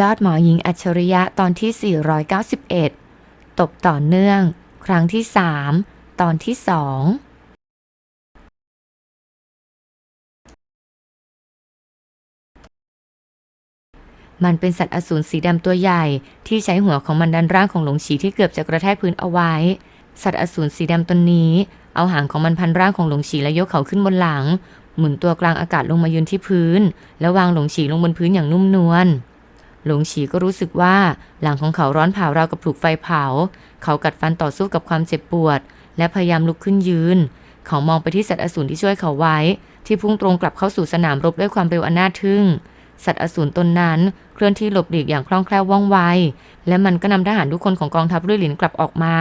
ยอดหมอหญิงอัจฉริยะตอนที่ 491 ตบต่อเนื่อง ครั้งที่ 3 ตอนที่ 2 มันเป็นสัตว์อสูรสีดำตัวใหญ่ที่ใช้หัวของมันดันร่างของหลงฉีที่เกือบจะกระแทกพื้นเอาไว้ สัตว์อสูรสีดำตนนี้ เอาหางของมันพันร่างของหลงฉีและยกเขาขึ้นบนหลัง หมุนตัวกลางอากาศลงมายืนที่พื้น แล้ววางหลงฉีลงบนพื้นอย่างนุ่มนวล หลงฉีก็รู้สึกว่าหลังของเขาร้อนเผาราวกับถูกไฟเผา เขากัดฟันต่อสู้กับความเจ็บปวด และพยายามลุกขึ้นยืน เขามองไปที่สัตว์อสูรที่ช่วยเขาไว้ ที่พุ่งตรงกลับเข้าสู่สนามรบด้วยความเร็วอันน่าทึ่ง สัตว์อสูรตนนั้นเคลื่อนที่หลบหลีกอย่างคล่องแคล่วว่องไว และมันก็นำทหารทุกคนของกองทัพรุ่ยหลินกลับออกมา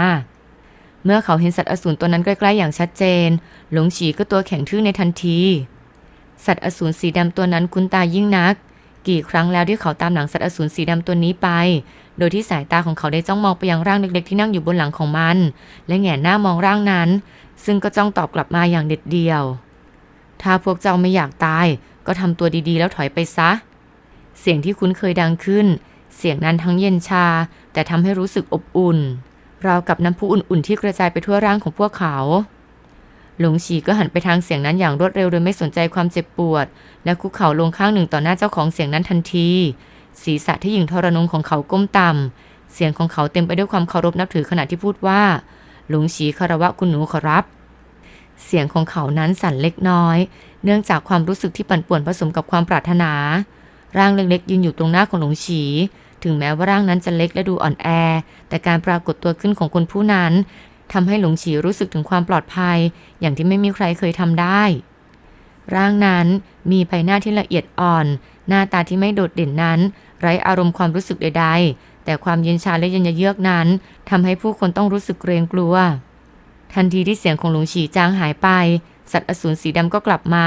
เมื่อเขาเห็นสัตว์อสูรตัวนั้นใกล้ๆอย่างชัดเจน หลงฉีก็ตัวแข็งทื่อในทันที สัตว์อสูรสีดำตัวนั้นคุ้นตายิ่งนัก กี่ครั้งแล้วที่เขาตามหลังสัตว์อสูรสีดำตัวนี้ไป โดยที่สายตาของเขาได้จ้องมองไปยังร่างเล็กๆที่นั่งอยู่บนหลังของมัน และแหงนหน้ามองร่างนั้น ซึ่งก็จ้องตอบกลับมาอย่างเด็ดเดี่ยว ถ้าพวกเจ้าไม่อยากตาย ก็ทำตัวดีๆ แล้วถอยไปซะ เสียงที่คุ้นเคยดังขึ้น เสียงนั้นทั้งเย็นชา แต่ทำให้รู้สึกอบอุ่น ราวกับน้ำพุอุ่นๆที่กระจายไปทั่วร่างของพวกเขา หลงฉีก็หันไปทางเสียงนั้นอย่างรวดเร็วโดยไม่สนใจความเจ็บปวด และคุกเข่าลงข้างหนึ่งต่อหน้าเจ้าของเสียงนั้นทันที ศีรษะที่หญิงทรนงของเขาก้มต่ำเสียงของเขาเต็มไปด้วยความเคารพนับถือขณะที่พูดว่า หลงฉีคารวะคุณหนูขอรับ เสียงของเขานั้นสั่นเล็กน้อย เนื่องจากความรู้สึกที่ปั่นป่วนผสมกับความปรารถนา ร่างเล็กๆยืนอยู่ตรงหน้าของหลงฉีถึงแม้ว่าร่างนั้นจะเล็กและดูอ่อนแอ แต่การปรากฏตัวขึ้นของคนผู้นั้น ทำให้หลงฉีรู้สึกถึงความปลอดภัย อย่างที่ไม่มีใครเคยทำได้ ร่างนั้นมีใบหน้าที่ละเอียดอ่อน หน้าตาที่ไม่โดดเด่นนั้น ไร้อารมณ์ความรู้สึกใด ๆ แต่ความเย็นชาและเย็นเยือกนั้นทำให้ผู้คนต้องรู้สึกเกรงกลัว ทันทีที่เสียงของหลวงฉีจางหายไป สัตว์อสูรสีดำก็กลับมา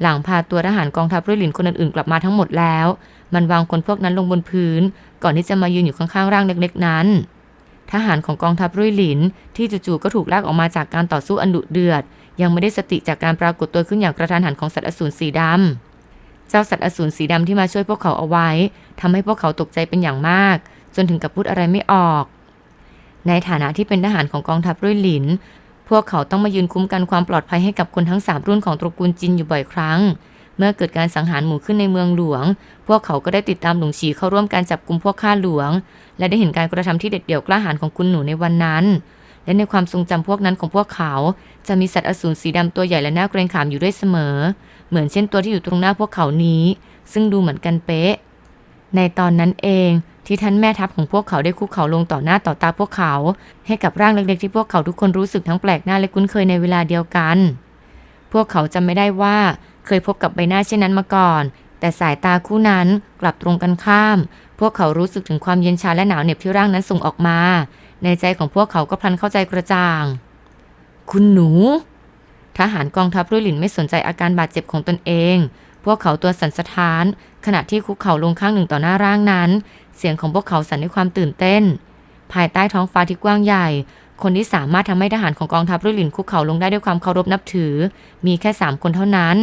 หลังพาตัวทหารกองทัพรุ่ยหลินคนอื่นๆกลับมาทั้งหมดแล้ว มันวางคนพวกนั้นลงบนพื้น ก่อนที่จะมายืนอยู่ข้างๆร่างเล็กๆนั้น ทหารของกองทัพรุ่ยหลิน ที่จู่ๆก็ถูกลากออกมาจากการต่อสู้อันดุเดือด ยังไม่ได้สติจากการปรากฏตัวขึ้นอย่างกระทันหันของสัตว์อสูรสีดำเจ้าสัตว์อสูรสีดำที่มาช่วยพวกเขาเอาไว้ทำให้พวกเขาตกใจเป็นอย่างมาก จนถึงกับพูดอะไรไม่ออก ในฐานะที่เป็นทหารของกองทัพรุ่ยหลิน พวกเขาต้องมายืนคุ้มกันความปลอดภัยให้กับคนทั้งสามรุ่นของตระกูลจินอยู่บ่อยครั้ง เมื่อเกิดการสังหารหมู่ขึ้นในเมืองหลวง พวกเขาก็ได้ติดตามหลวงฉีเข้าร่วมการจับกลุ่มพวกข้าหลวง และได้เห็นการกระทำที่เด็ดเดี่ยวกล้าหาญของคุณหนูในวันนั้น และในความทรงจำพวกนั้นของพวกเขา จะมีสัตว์อสูรสีดำตัวใหญ่และน่าเกรงขามอยู่ด้วยเสมอ เหมือนเช่นตัวที่อยู่ตรงหน้าพวกเขานี้ ซึ่งดูเหมือนกันเป๊ะ ในตอนนั้นเองที่ท่านแม่ทัพของพวกเขาได้คุกเข่าลงต่อหน้าต่อตาพวกเขา ให้กับร่างเล็กๆที่พวกเขาทุกคนรู้สึกทั้งแปลกหน้าและคุ้นเคยในเวลาเดียวกัน พวกเขาจำไม่ได้ว่า เคยพบกับใบหน้าเช่นนั้นมาก่อน แต่สายตาคู่นั้นกลับตรงกันข้าม พวกเขารู้สึกถึงความเย็นชาและหนาวเหน็บที่ร่างนั้นส่งออกมา ในใจของพวกเขาก็พลันเข้าใจกระจ่าง คุณหนู ทหารกองทัพรุ่ยหลินไม่สนใจอาการบาดเจ็บของตนเอง พวกเขาตัวสั่นสะท้าน ขณะที่คุกเข่าลงข้างหนึ่งต่อหน้าร่างนั้น เสียงของพวกเขาสั่นด้วยความตื่นเต้น ภายใต้ท้องฟ้าที่กว้างใหญ่คนที่สามารถทำให้ทหารของกองทัพรุ่ยหลินคุกเข่าลงได้ด้วยความเคารพนับถือ มีแค่สามคนเท่านั้น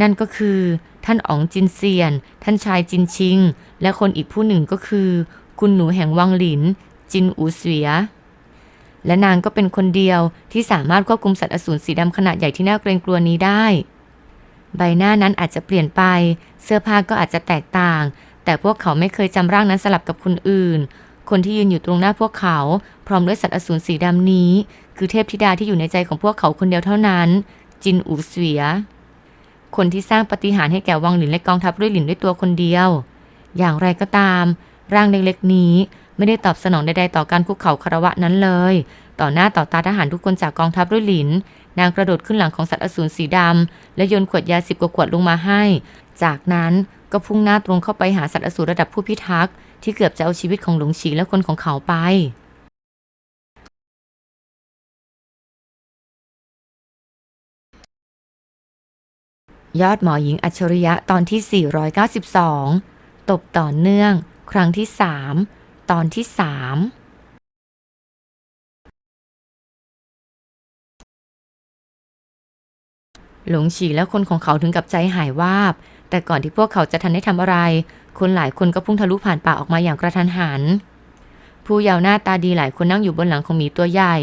นั่นก็คือ ท่านอ๋องจินเซียน ท่านชายจินชิง และคนอีกผู้หนึ่งก็คือ คุณหนูแห่งวังหลิน จินอูเสีย และนางก็เป็นคนเดียวที่สามารถควบคุมสัตว์อสูรสีดำขนาดใหญ่ที่น่าเกรงกลัวนี้ได้ ใบหน้านั้นอาจจะเปลี่ยนไป เสื้อผ้าก็อาจจะแตกต่าง แต่พวกเขาไม่เคยจำร่างนั้นสลับกับคนอื่น คนที่ยืนอยู่ตรงหน้าพวกเขา พร้อมด้วยสัตว์อสูรสีดำนี้ คือเทพธิดาที่อยู่ในใจของพวกเขาคนเดียวเท่านั้น จินอูเสีย คนที่สร้างปฏิหารให้แก่วังหลินและกองทัพด้วยหลินด้วยตัวคนเดียว อย่างไรก็ตาม ร่างเล็กๆนี้ไม่ได้ตอบสนองใดๆต่อการคุกเข่าคารวะนั้นเลย ต่อหน้าต่อตาทหารทุกคนจากกองทัพด้วยหลิน นางกระโดดขึ้นหลังของสัตว์อสูรสีดำและโยนขวดยาสิบกว่าขวดลงมาให้ จากนั้นก็พุ่งหน้าตรงเข้าไปหาสัตว์อสูรระดับผู้พิทักษ์ที่เกือบจะเอาชีวิตของหลงฉีและคนของเขาไป ยอดหมอหญิงอัจฉริยะตอนที่ 492 ตบต่อเนื่อง ครั้งที่ 3 ตอนที่ 3หลงฉีและคนของเขาถึงกับใจหายวาบ แต่ก่อนที่พวกเขาจะทันได้ทำอะไร คนหลายคนก็พุ่งทะลุผ่านป่าออกมาอย่างกระทันหัน ผู้เยาว์หน้าตาดีหลายคนนั่งอยู่บนหลังของหมีตัวใหญ่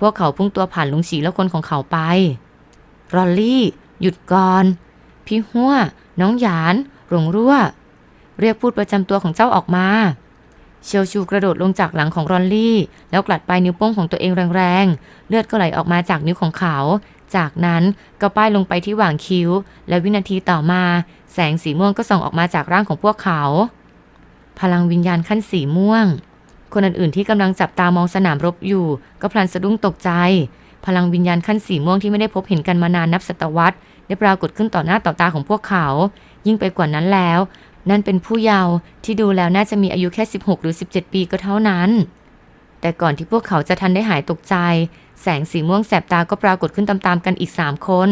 พวกเขาพุ่งตัวผ่านลุงฉีและคนของเขาไป รอลลี่ หยุดก่อน พี่หัว น้องหยาน หลงรั่ว เรียกพูดประจำตัวของเจ้าออกมา เชียวชูกระโดดลงจากหลังของรอนลี่ แล้วกลัดปลายนิ้วโป้งของตัวเองแรงๆ เลือดก็ไหลออกมาจากนิ้วของเขา จากนั้นก็ป้ายลงไปที่หว่างคิ้ว และวินาทีต่อมา แสงสีม่วงก็ส่องออกมาจากร่างของพวกเขา พลังวิญญาณขั้นสีม่วง คนอื่นๆที่กำลังจับตามองสนามรบอยู่ ก็พลันสะดุ้งตกใจ พลังวิญญาณขั้นสีม่วงที่ไม่ได้พบเห็นกันมานานนับศตวรรษได้ปรากฏขึ้นต่อหน้าต่อตาของพวกเขา ยิ่งไปกว่านั้นแล้ว นั่นเป็นผู้เยาว์ที่ดูแล้วน่าจะมีอายุแค่ 16 หรือ 17 ปีก็เท่านั้น แต่ก่อนที่พวกเขาจะทันได้หายตกใจ แสงสีม่วงแสบตาก็ปรากฏขึ้นตามๆกันอีก 3 คน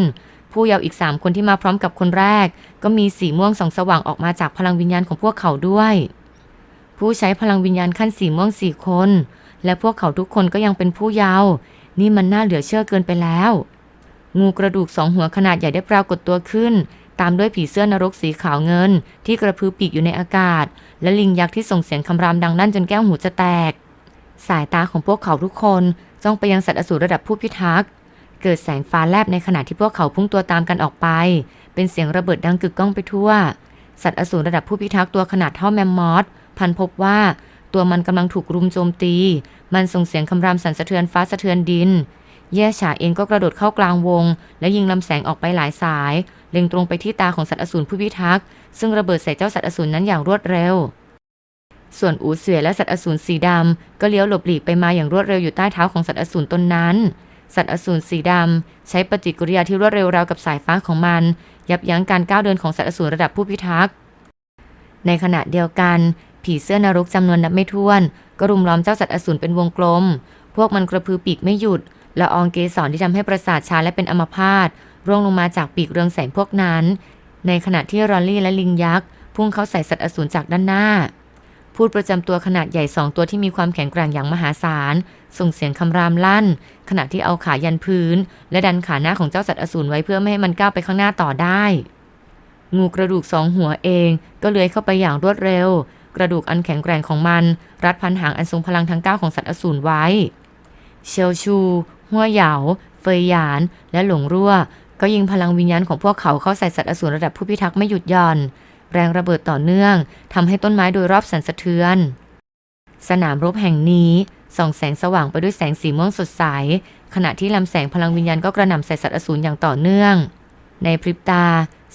ผู้เยาว์อีก 3 คนที่มาพร้อมกับคนแรก ก็มีสีม่วงส่องสว่างออกมาจากพลังวิญญาณของพวกเขาด้วย ผู้ใช้พลังวิญญาณขั้นสีม่วงสี่คน และพวกเขาทุกคนก็ยังเป็นผู้เยาว์ นี่มันน่าเหลือเชื่อเกินไปแล้ว งูกระดูกสองหัวขนาดใหญ่ได้ปรากฏตัวขึ้น ตามด้วยผีเสื้อนรกสีขาวเงิน ที่กระพือปีกอยู่ในอากาศ และลิงยักษ์ที่ส่งเสียงคำรามดังลั่นจนแก้วหูจะแตก สายตาของพวกเขาทุกคนจ้องไปยังสัตว์อสูรระดับผู้พิทักษ์เกิดแสงฟ้าแลบในขณะที่พวกเขาพุ่งตัวตามกันออกไป เป็นเสียงระเบิดดังกึกก้องไปทั่ว สัตว์อสูรระดับผู้พิทักษ์ตัวขนาดเท่าแมมมอสพันพบว่า ตัวมันกำลังถูกรุมโจมตี มันส่งเสียงคำรามสั่นสะเทือนฟ้าสะเทือนดิน แย่ฉาเองก็กระโดดเข้ากลางวง และยิงลำแสงออกไปหลายสาย เล็งตรงไปที่ตาของสัตว์อสูรผู้พิทักษ์ ซึ่งระเบิดใส่เจ้าสัตว์อสูรนั้นอย่างรวดเร็ว ส่วนอูเสือและสัตว์อสูรสีดำก็เลี้ยวหลบหลีกไปมาอย่างรวดเร็วอยู่ใต้เท้าของสัตว์อสูรตนนั้น สัตว์อสูรสีดำใช้ปฏิกิริยาที่รวดเร็วราวกับสายฟ้าของมัน ยับยั้งการก้าวเดินของสัตว์อสูรระดับผู้พิทักษ์ในขณะเดียวกัน ผีเสื้อนรกจำนวนนับไม่ถ้วน ก็รุมล้อมเจ้าสัตว์อสูรเป็นวงกลม พวกมันกระพือปีกไม่หยุดละอองเกสรที่ทำให้ประสาทชาและเป็นอัมพาตร่วงลงมาจากปีกเรืองแสงพวกนั้น ในขณะที่รอลลี่และลิงยักษ์พุ่งเข้าใส่สัตว์อสูรจากด้านหน้า พูดประจำตัวขนาดใหญ่สองตัวที่มีความแข็งแกร่งอย่างมหาศาล ส่งเสียงคำรามลั่น ขณะที่เอาขายันพื้น และดันขาหน้าของเจ้าสัตว์อสูรไว้เพื่อไม่ให้มันก้าวไปข้างหน้าต่อได้ งูกระดูกสองหัวเองก็เลื้อยเข้าไปอย่างรวดเร็ว กระดูกอันแข็งแกร่งของมัน รัดพันหางอันทรงพลังทั้งเก้าของสัตว์อสูรไว้ เชลชู หัวเหยา เฟยหยาน และหลงรั่ว ก็ยิงพลังวิญญาณของพวกเขาเข้าใส่สัตว์อสูรระดับผู้พิทักษ์ไม่หยุดหย่อน แรงระเบิดต่อเนื่องทำให้ต้นไม้โดยรอบสั่นสะเทือน สนามรบแห่งนี้ส่องแสงสว่างไปด้วยแสงสีม่วงสดใส ขณะที่ลำแสงพลังวิญญาณก็กระหน่ำใส่สัตว์อสูรอย่างต่อเนื่อง ในพริบตา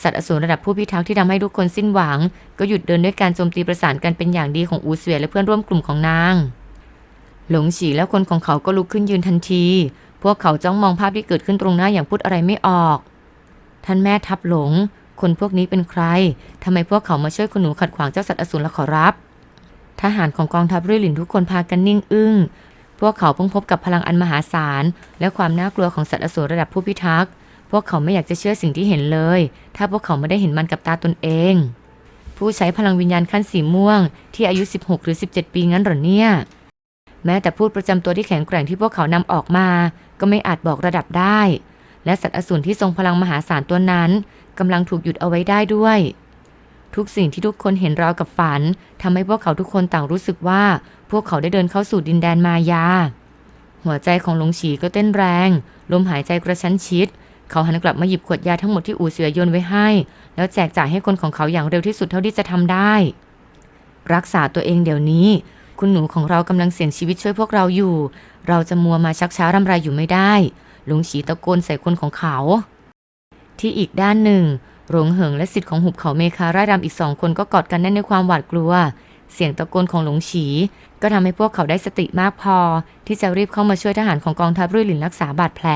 สัตว์อสูรระดับผู้พิทักษ์ที่ทำให้ทุกคนสิ้นหวัง ก็หยุดเดินด้วยการโจมตีประสานกันเป็นอย่างดีของอูเสวียและเพื่อนร่วมกลุ่มของนาง หลงฉีและคนของเขาก็ลุกขึ้นยืนทันที พวกเขาจ้องมองภาพที่เกิดขึ้นตรงหน้าอย่างพูดอะไรไม่ออก ท่านแม่ทับหลง คนพวกนี้เป็นใครทำไมพวกเขามาช่วยคุณหนูขัดขวางเจ้าสัตว์อสูรละขอรับ ทหารของกองทัพรุ่ยหลินทุกคนพากันนิ่งอึ้งพวกเขาเพิ่งพบกับพลังอันมหาศาล และความน่ากลัวของสัตว์อสูรระดับผู้พิทักษ์ พวกเขาไม่อยากจะเชื่อสิ่งที่เห็นเลย ถ้าพวกเขาไม่ได้เห็นมันกับตาตนเอง ผู้ใช้พลังวิญญาณขั้นสีม่วง ที่อายุ 16 หรือ 17 ปีงั้นหรอเนี่ย แม้แต่พูดประจำตัวที่แข็งแกร่งที่พวกเขานำออกมา ก็ไม่อาจบอกระดับได้ และสัตว์อสูรที่ทรงพลังมหาศาลตัวนั้นกำลังถูกหยุดเอาไว้ได้ด้วย ทุกสิ่งที่ทุกคนเห็นราวกับฝันทำให้พวกเขาทุกคนต่างรู้สึกว่า พวกเขาได้เดินเข้าสู่ดินแดนมายาหัวใจของหลงฉีก็เต้นแรง ลมหายใจกระชั้นชิด เขาหันกลับมาหยิบขวดยาทั้งหมดที่อูเสือโยนไว้ให้ แล้วแจกจ่ายให้คนของเขาอย่างเร็วที่สุดเท่าที่จะทำได้ รักษาตัวเองเดี๋ยวนี้ คุณหนูของเรากำลังเสี่ยงชีวิตช่วยพวกเราอยู่ เราจะมัวมาชักช้ารำไรอยู่ไม่ได้หลงฉีตะโกนใส่คนของเขา ที่อีกด้านหนึ่งหลงเหิงและสิทธิ์ของหุบเขาเมคาร่ายรำอีกสองคนก็กอดกันแน่นในความหวาดกลัว เสียงตะโกนของหลงฉี ก็ทำให้พวกเขาได้สติมากพอ ที่จะรีบเข้ามาช่วยทหารของกองทัพรุ่ยหลินรักษาบาดแผล